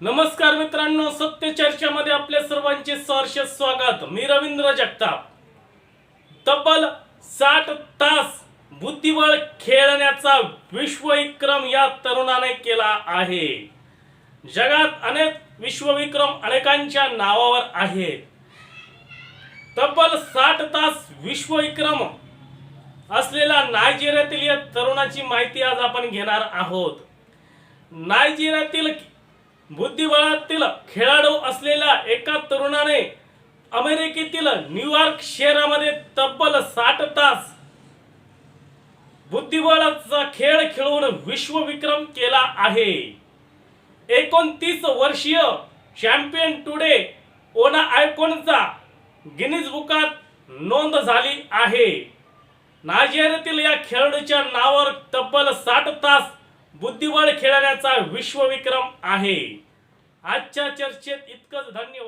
नमस्कार मित्रांनो सत्य चर्चामध्ये आपल्या सर्वांचे सहर्ष स्वागत. मी रवींद्र जगताप. तब्बल साठ तास बुद्धिबळ खेळण्याचा विश्वविक्रम या तरुणाने केला आहे. जगात अनेक विश्वविक्रम अनेकांच्या नावावर आहेत. तब्बल साठ तास विश्वविक्रम असलेल्या नायजेरियातील या तरुणाची माहिती आज आपण घेणार आहोत. नायजेरियातील बुद्धिबळातील खेळाडू असलेल्या एका तरुणाने अमेरिकेतील न्यूयॉर्क शहरामध्ये तब्बल साठ तास बुद्धिबळाचा खेळ खेळून विश्वविक्रम केला आहे. एकोणतीस वर्षीय चॅम्पियन टुडे ओना आयकोनचा गिनीज बुकात नोंद झाली आहे. नायजेरियातील या खेळाडूच्या नावावर तब्बल साठ तास बुद्धिबळ खेळण्याचा विश्वविक्रम आहे. आजच्या चर्चेत इतकंच धन्यवाद.